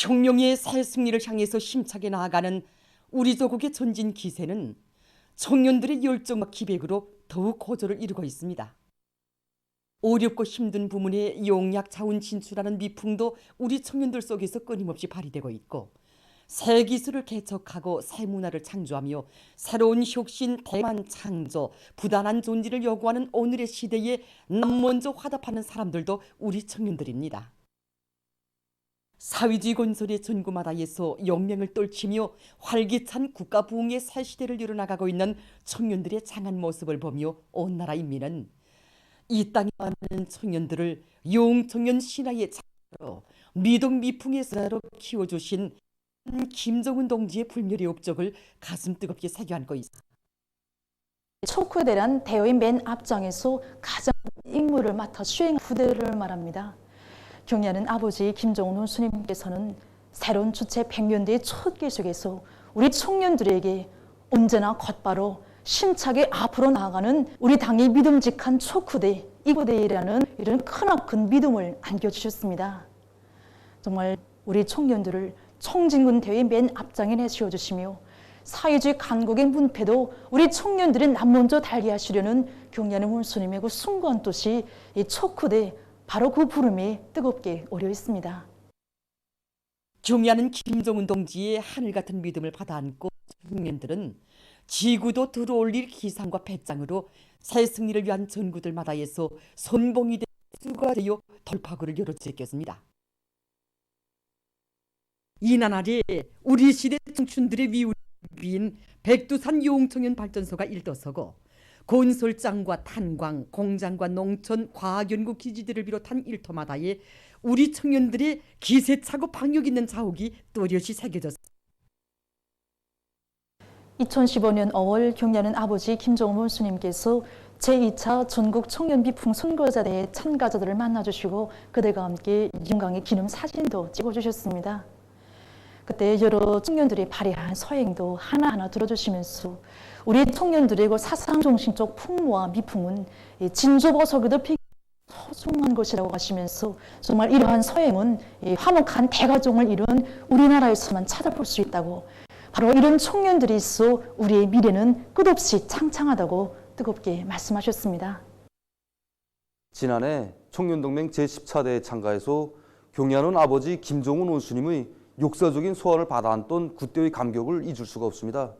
혁명의 새 승리를 향해서 힘차게 나아가는 우리 조국의 전진 기세는 청년들의 열정과 기백으로 더욱 고조를 이루고 있습니다. 어렵고 힘든 부문에 용약 자원 진출하는 미풍도 우리 청년들 속에서 끊임없이 발휘되고 있고 새 기술을 개척하고 새 문화를 창조하며 새로운 혁신, 대만 창조, 부단한 존재를 요구하는 오늘의 시대에 남 먼저 화답하는 사람들도 우리 청년들입니다. 사회주의 건설의 전구마다 에서 영맹을 떨치며 활기찬 국가 부흥의 새 시대를 이뤄나가고 있는 청년들의 장한 모습을 보며 온 나라 인민은 이 땅에 많은 청년들을 용청년 신화의 자로 미동 미풍의 자로 키워주신 김정은 동지의 불멸의 업적을 가슴 뜨겁게 새겨안고 있습니다. 초크에 대한 대회의 맨 앞장에서 가장 임무를 맡아 수행한 부대를 말합니다. 경리하는 아버지 김정은 스님께서는 새로운 주체 100년대의 첫 계속에서 우리 청년들에게 언제나 곧바로 심차게 앞으로 나아가는 우리 당의 믿음직한 초크대 이고대이라는 이런 크나큰 믿음을 안겨주셨습니다. 정말 우리 청년들을 청진군 대회 맨 앞장에 내세워주시며 사회주의 강국의 문패도 우리 청년들이 남먼저 달리하시려는 경리하는 문수님의 그 숭고한 뜻이 이 초크대 바로 그 부름에 뜨겁게 오려 있습니다. 경야는 김정은 동지의 하늘 같은 믿음을 받아 안고 청년들은 지구도 들어올릴 기상과 배짱으로 새 승리를 위한 전구들마다에서 선봉이 수가 되어 돌파구를 열어 제꼈습니다. 이나날에 우리 시대 청춘들의 위우인 백두산 용청년 발전소가 일떠서고 건설장과 탄광, 공장과 농촌, 과학연구 기지들을 비롯한 일터마다에 우리 청년들의 기세차고 방역 있는 자욱이 또렷이 새겨졌습니다. 2015년 5월 경리하는 아버지 김정은 스님께서 제2차 전국 청년 비풍 선거자 대회 참가자들을 만나주시고 그들과 함께 윤광의 기념 사진도 찍어주셨습니다. 그때 여러 청년들이 발휘한 서행도 하나하나 들어주시면서 우리 청년들의 그 사상 정신적 풍모와 미풍은 진조버석에도 피 소중한 것이라고 하시면서 정말 이러한 서행은 화목한 대가종을 이룬 우리나라에서만 찾아볼 수 있다고 바로 이런 청년들이 있어 우리의 미래는 끝없이 창창하다고 뜨겁게 말씀하셨습니다. 지난해 청년동맹 제14대에 참가해서 경리하는 아버지 김종훈 원수님의 역사적인 소원을 받아안던 그때의 감격을 잊을 수가 없습니다.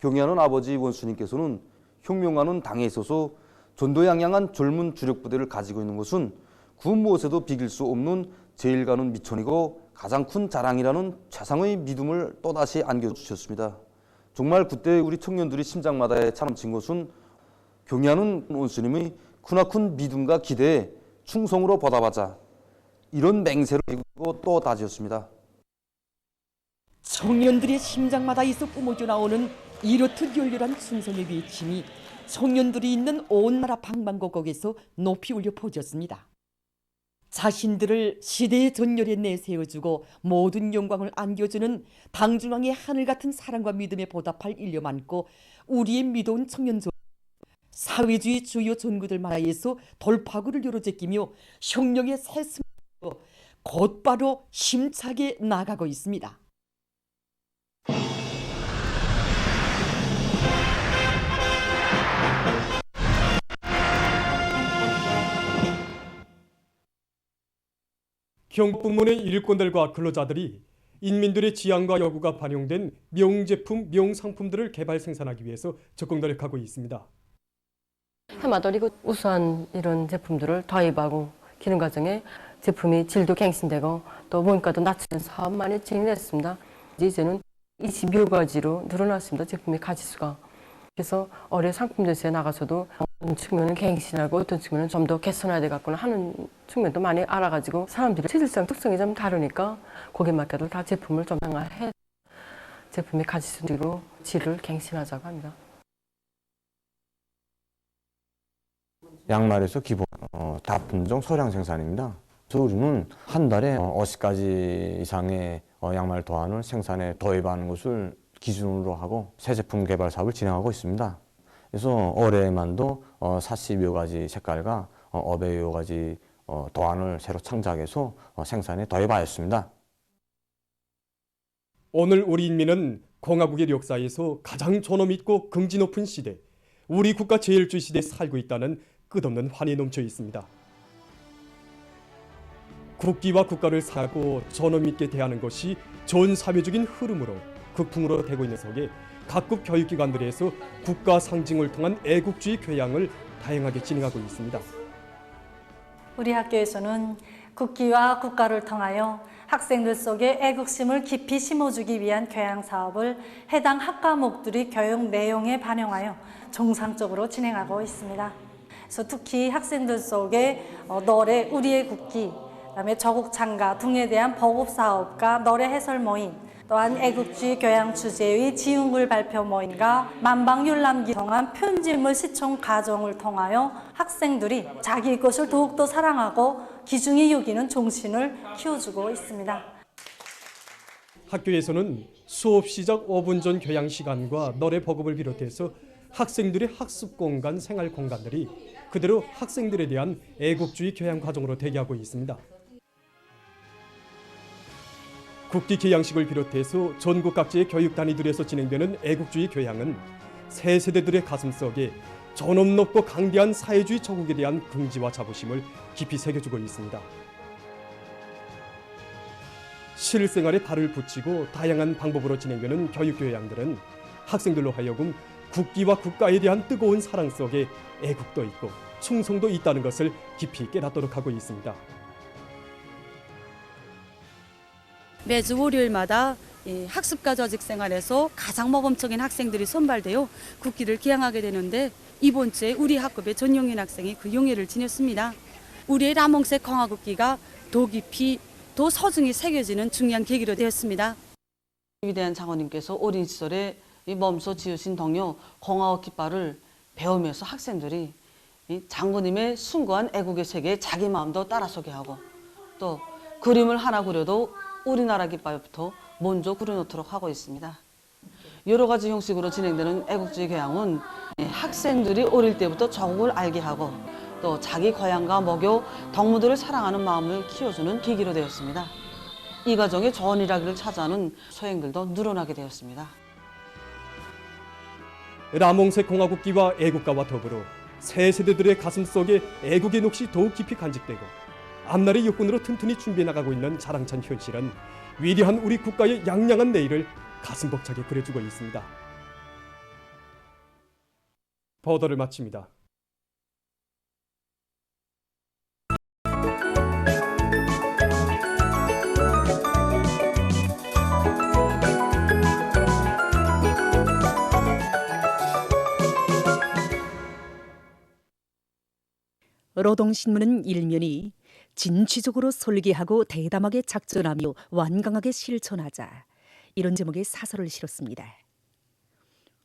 경의하는 아버지 원수님께서는 혁명하는 당에 있어서 전도양양한 젊은 주력부대를 가지고 있는 것은 그 무엇에도 비길 수 없는 제일 가는 미천이고 가장 큰 자랑이라는 최상의 믿음을 또다시 안겨주셨습니다. 정말 그때 우리 청년들이 심장마다에 참친 것은 경의하는 원수님의 크나큰 믿음과 기대에 충성으로 보답하자 이런 맹세를 이고 또 다지었습니다. 청년들의 심장마다 있어 뿜어져 나오는 이렇듯 열렬한 충성의 외침이 청년들이 있는 온 나라 방방곡곡에서 높이 울려 퍼졌습니다. 자신들을 시대의 전열에 내세워주고 모든 영광을 안겨주는 당중앙의 하늘 같은 사랑과 믿음에 보답할 일념 안고 우리의 믿어온 청년조 사회주의 주요 전구들 마라에서 돌파구를 열어제끼며 혁명의 새 승리로 곧바로 힘차게 나가고 있습니다. 경북문의 일꾼들과 근로자들이 인민들의 지향과 요구가 반영된 명제품, 명상품들을 개발 생산하기 위해서 적극 노력하고 있습니다. 해마돌이고 우수한 이런 제품들을 도입하고 기능 과정에 제품이 질도 갱신되고 또 원가도 낮추는 사업 많이 진행됐습니다. 이제는 20여 가지로 늘어났습니다. 제품의 가지수가. 그래서 올해 상품 전시에 나가서도 어떤 측면은 갱신하고 어떤 측면은 좀 더 개선해야 되겠구나 하는 측면도 많이 알아가지고 사람들이 체질상 특성이 좀 다르니까 거기에 맞게도 다 제품을 좀 강화해 제품의 가지수로 질을 갱신하자고 합니다. 양말에서 기본 어, 다 품종 소량 생산입니다. 우리는 한 달에 어, 50가지 이상의 어, 양말 도안을 생산에 도입하는 것을 기준으로 하고 새 제품 개발 사업을 진행하고 있습니다. 그래서 올해만도 어, 40여 가지 색깔과 어, 500여 가지 어, 도안을 새로 창작해서 어, 생산에 도입하였습니다. 오늘 우리 인민은 공화국의 역사에서 가장 존엄 있고 긍지 높은 시대, 우리 국가 제일주의 시대에 살고 있다는 끝없는 환희 넘쳐 있습니다. 국기와 국가를 사고 존엄 있게 대하는 것이 전 사회적인 흐름으로 극풍으로 되고 있는 속에 각국 교육기관들에서 국가 상징을 통한 애국주의 교양을 다양하게 진행하고 있습니다. 우리 학교에서는 국기와 국가를 통하여 학생들 속에 애국심을 깊이 심어주기 위한 교양 사업을 해당 학과목들이 교육 내용에 반영하여 정상적으로 진행하고 있습니다. 그래서 특히 학생들 속에 어, 노래 우리의 국기, 그다음에 저국 창가 등에 대한 보급 사업과 노래 해설 모임, 또한 애국주의 교양 주제의 지은글 발표 모임과 만방율람기 통한 편집물 시청 과정을 통하여 학생들이 자기 것을 더욱더 사랑하고 기중히 여기는 정신을 키워주고 있습니다. 학교에서는 수업 시작 5분 전 교양 시간과 노래 보급을 비롯해서 학생들의 학습 공간, 생활 공간들이 그대로 학생들에 대한 애국주의 교양 과정으로 대기하고 있습니다. 국기 개양식을 비롯해서 전국 각지의 교육 단위들에서 진행되는 애국주의 교양은 새 세대들의 가슴 속에 존엄 높고 강대한 사회주의 조국에 대한 긍지와 자부심을 깊이 새겨주고 있습니다. 실생활에 발을 붙이고 다양한 방법으로 진행되는 교육 교양들은 학생들로 하여금 국기와 국가에 대한 뜨거운 사랑 속에 애국도 있고 충성도 있다는 것을 깊이 깨닫도록 하고 있습니다. 매주 월요일마다 이 학습과 조직 생활에서 가장 모범적인 학생들이 선발되어 국기를 기양하게 되는데 이번 주에 우리 학급의 전용인 학생이 그 용예를 지녔습니다. 우리의 라몽색 공화국기가 더 깊이 더 서중히 새겨지는 중요한 계기로 되었습니다. 위대한 장원님께서 어린 시절에 이 몸소 지으신 동요 공화국 깃발을 배우면서 학생들이 이 장군님의 숭고한 애국의 세계에 자기 마음도 따라 서게 하고 또 그림을 하나 그려도 우리나라 깃발부터 먼저 그려놓도록 하고 있습니다. 여러 가지 형식으로 진행되는 애국주의 교양은 예, 학생들이 어릴 때부터 조국을 알게 하고 또 자기 고향과 먹여 동무들을 사랑하는 마음을 키워주는 계기로 되었습니다. 이 과정에 좋은 일하기를 찾아하는 소행들도 늘어나게 되었습니다. 라몽색 공화국기와 애국가와 더불어 새 세대들의 가슴 속에 애국의 녹시 더욱 깊이 간직되고 앞날의 육군으로 튼튼히 준비해 나가고 있는 자랑찬 현실은 위대한 우리 국가의 양양한 내일을 가슴 벅차게 그려주고 있습니다. 보도를 마칩니다. 노동신문은 일면이 진취적으로 설계하고 대담하게 작전하며 완강하게 실천하자 이런 제목의 사설을 실었습니다.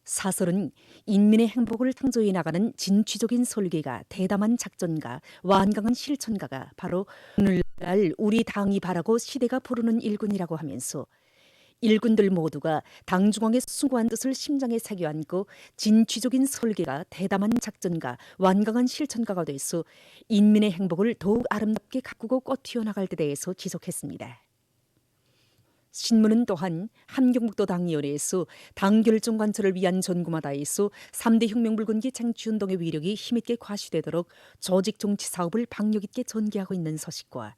사설은 인민의 행복을 창조해 나가는 진취적인 설계가 대담한 작전가, 완강한 실천가가 바로 오늘날 우리 당이 바라고 시대가 부르는 일군이라고 하면서 일군들 모두가 당중앙의 숭고한 뜻을 심장에 새겨 안고 진취적인 설계가 대담한 작전가, 완강한 실천가가 돼서 인민의 행복을 더욱 아름답게 가꾸고 꽃피워 나갈 데 대해서 지속했습니다. 신문은 또한 함경북도 당위원회에서 당결정 관철을 위한 전구마다에서 3대 혁명불군기 창취운동의 위력이 힘있게 과시되도록 조직 정치 사업을 박력 있게 전개하고 있는 소식과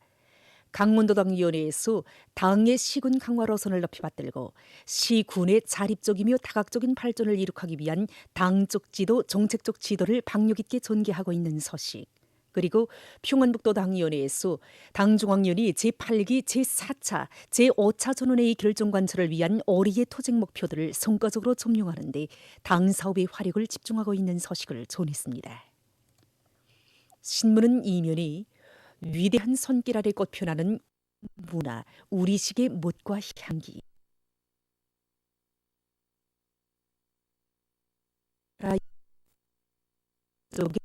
강원도당 위원회에서 당의 시군 강화 노선을 높이 받들고 시군의 자립적이며 다각적인 발전을 이룩하기 위한 당적 지도, 정책적 지도를 박력 있게 전개하고 있는 소식. 그리고 평안북도 당위원회에서 당중앙위원이 제8기 제4차 제5차 전원회의 결정 관철을 위한 올해의 토쟁 목표들을 성과적으로 점령하는 데 당 사업의 화력을 집중하고 있는 소식을 전했습니다. 신문은 이면이 위대한 손길 아래 꽃펴나는 문화, 우리식의 멋과 향기. 속에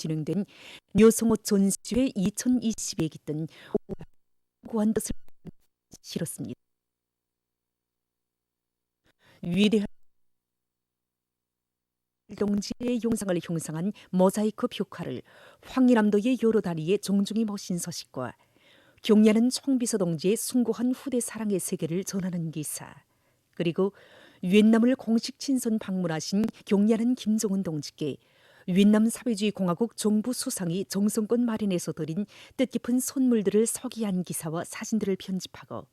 진행된 묘성호 전시회 2020에 깃든 고한 뜻을 실었습니다. 위대한 동지의 용상을 형상한 모자이크 효과를 황리남도의 여러 다리에 정중히 모신 서식과 경리하는 총비서 동지의 숭고한 후대 사랑의 세계를 전하는 기사 그리고 위엔남을 공식 친선 방문하신 경리하는 김정은 동지께 위엔남 사회주의 공화국 정부 수상이 정성권 마련해서 드린 뜻깊은 선물들을 서기한 기사와 사진들을 편집하고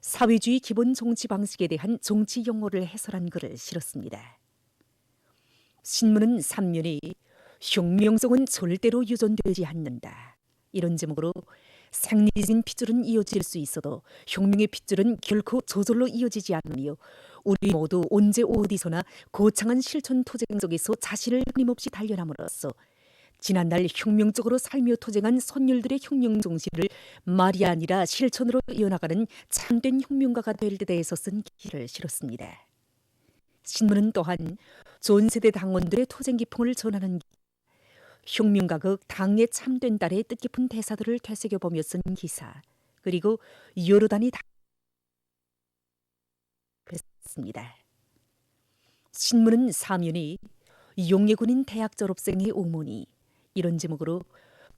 사회주의 기본 정치 방식에 대한 정치 용어를 해설한 글을 실었습니다. 신문은 3면이 혁명성은 절대로 유전되지 않는다. 이런 제목으로 생리진 핏줄은 이어질 수 있어도 혁명의 핏줄은 결코 저절로 이어지지 않으며 우리 모두 언제 어디서나 거창한 실천 투쟁 속에서 자신을 끊임없이 단련함으로써 지난날 혁명적으로 살며 투쟁한 선율들의 혁명 정신을 말이 아니라 실천으로 이어나가는 참된 혁명가가 될때 대해서 쓴 기를 실었습니다. 신문은 또한 전 세대 당원들의 투쟁 기풍을 전하는 혁명가극 당의 참된 딸의 뜻깊은 대사들을 되새겨보며 쓴 기사 그리고 여러 단위 했습니다. 신문은 사면이 용예군인 대학 졸업생의 오모니 이런 제목으로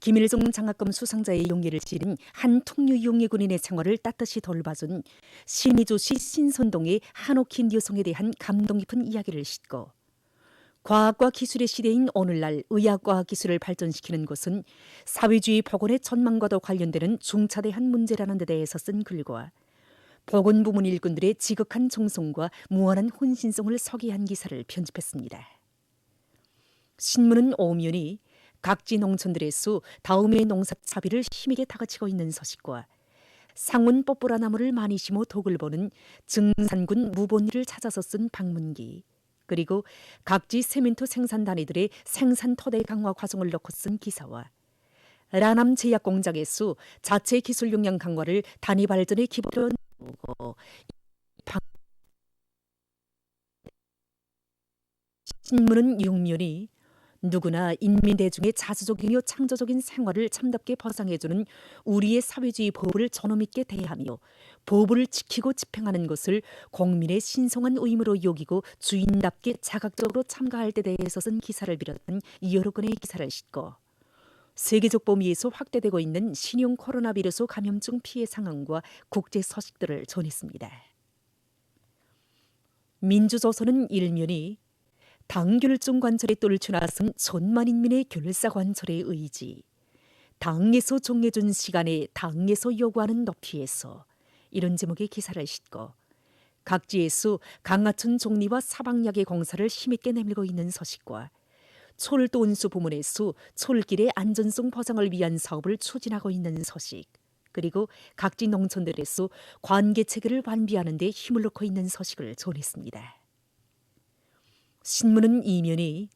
김일성 장학금 수상자의 용예를 지른 한 통유 용예군인의 생활을 따뜻이 돌봐준 신의조시 신선동의 한옥힌 여성에 대한 감동 깊은 이야기를 싣고 과학과 기술의 시대인 오늘날 의학과 기술을 발전시키는 것은 사회주의 복원의 전망과도 관련되는 중차대한 문제라는 데 대해서 쓴 글과 복원 부문 일꾼들의 지극한 정성과 무한한 혼신성을 서기한 기사를 편집했습니다. 신문은 오면이 각지 농촌들에서 다음의 농사 차비를 힘있게 다그치고 있는 소식과 상원 뽀뽀라 나무를 많이 심어 독을 보는 증산군 무본리를 찾아서 쓴 방문기 그리고 각지 세멘토 생산 단위들의 생산 토대 강화 과정을 넣고 쓴 기사와 라남 제약 공장에서 자체 기술 역량 강화를 단위 발전의 기본으로 신문은 육면이 누구나 인민 대중의 자주적이며 창조적인 생활을 참답게 보상해주는 우리의 사회주의 법을 전험 있게 대하며 법을 지키고 집행하는 것을 국민의 신성한 의무로 여기고 주인답게 자각적으로 참가할 때 대해서 쓴 기사를 비롯한 여러 건의 기사를 싣고 세계적 범위에서 확대되고 있는 신형 코로나 비루스 감염증 피해 상황과 국제 소식들을 전했습니다. 민주조선은 일면이 당결정 관철에 똘쳐 나선 천만 인민의 결사 관철의 의지, 당에서 정해준 시간에 당에서 요구하는 높이에서 이런 제목의 기사를 싣고 각지에서 강하천 종리와 사방약의 공사를 힘있게 내밀고 있는 소식과 철도 운수 부문에서 철길의 안전성 보장을 위한 사업을 추진하고 있는 소식 그리고 각지 농촌들에서 관계 체계를 완비하는 데 힘을 넣고 있는 소식을 전했습니다. 신문은 이면이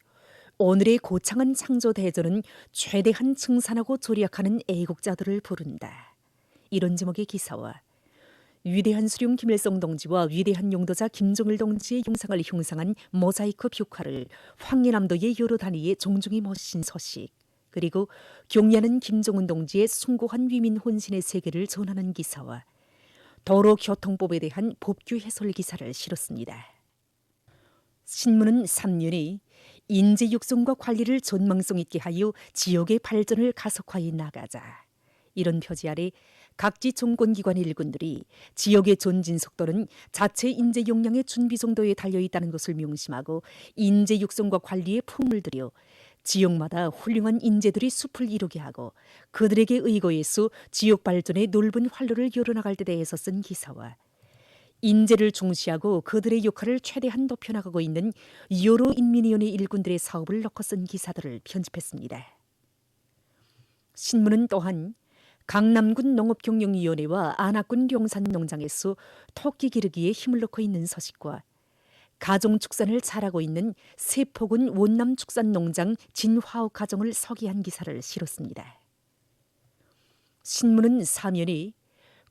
오늘의 고창한 창조 대전은 최대한 증산하고 조리약하는 애국자들을 부른다. 이런 제목의 기사와 위대한 수령 김일성 동지와 위대한 용도자 김정일 동지의 용상을 흉상한 모자이크 뷰화를 황해남도의 여러 단위의 종중이 모신 소식 그리고 경리하는 김정은 동지의 숭고한 위민 혼신의 세계를 전하는 기사와 도로교통법에 대한 법규 해설 기사를 실었습니다. 신문은 3년이 인재 육성과 관리를 전망성 있게 하여 지역의 발전을 가속화해 나가자. 이런 표지 아래 각지 정권기관 일군들이 지역의 전진 속도는 자체 인재 역량의 준비 정도에 달려 있다는 것을 명심하고 인재 육성과 관리에 품을 들여 지역마다 훌륭한 인재들이 숲을 이루게 하고 그들에게 의거해서 지역 발전의 넓은 활로를 열어나갈 때 대해서 쓴 기사와 인재를 중시하고 그들의 역할을 최대한 높여나가고 있는 여러 인민위원회 일군들의 사업을 넣고 쓴 기사들을 편집했습니다. 신문은 또한 강남군 농업경영위원회와 안학군 용산농장에서 토끼 기르기에 힘을 넣고 있는 소식과 가정축산을 잘하고 있는 세포군 원남축산농장 진화옥 가정을 서기한 기사를 실었습니다. 신문은 사면이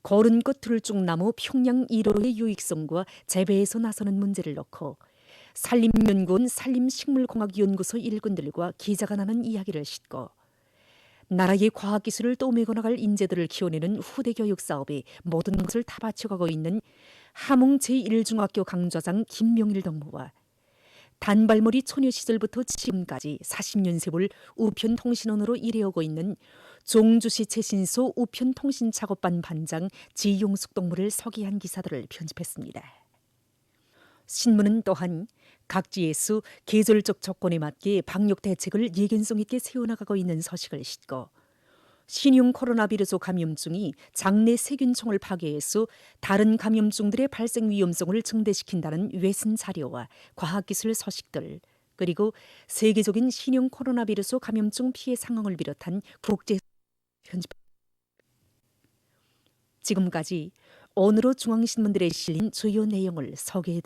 거른꽃 들쭉나무 평양 1호의 유익성과 재배에서 나서는 문제를 넣고 산림연구원 산림식물공학연구소 일꾼들과 기자가 나눈 이야기를 싣고 나라의 과학기술을 떠매고 나갈 인재들을 키워내는 후대 교육 사업에 모든 것을 다 바쳐가고 있는 함흥 제1중학교 강좌장 김명일 동무와 단발머리 소녀 시절부터 지금까지 40년 세월 우편통신원으로 일해오고 있는 종주시 최신소 우편통신 작업반 반장 지용숙 동무를 서기한 기사들을 편집했습니다. 신문은 또한 각지에서 계절적 조건에 맞게 방역 대책을 예견성 있게 세워나가고 있는 서식을 싣고 신용 코로나 비루스 감염증이 장내 세균총을 파괴해서 다른 감염증들의 발생 위험성을 증대시킨다는 외신 자료와 과학기술 서식들 그리고 세계적인 신용 코로나 비루스 감염증 피해 상황을 비롯한 국제 편집 지금까지 오늘의 중앙신문들에 실린 주요 내용을 소개해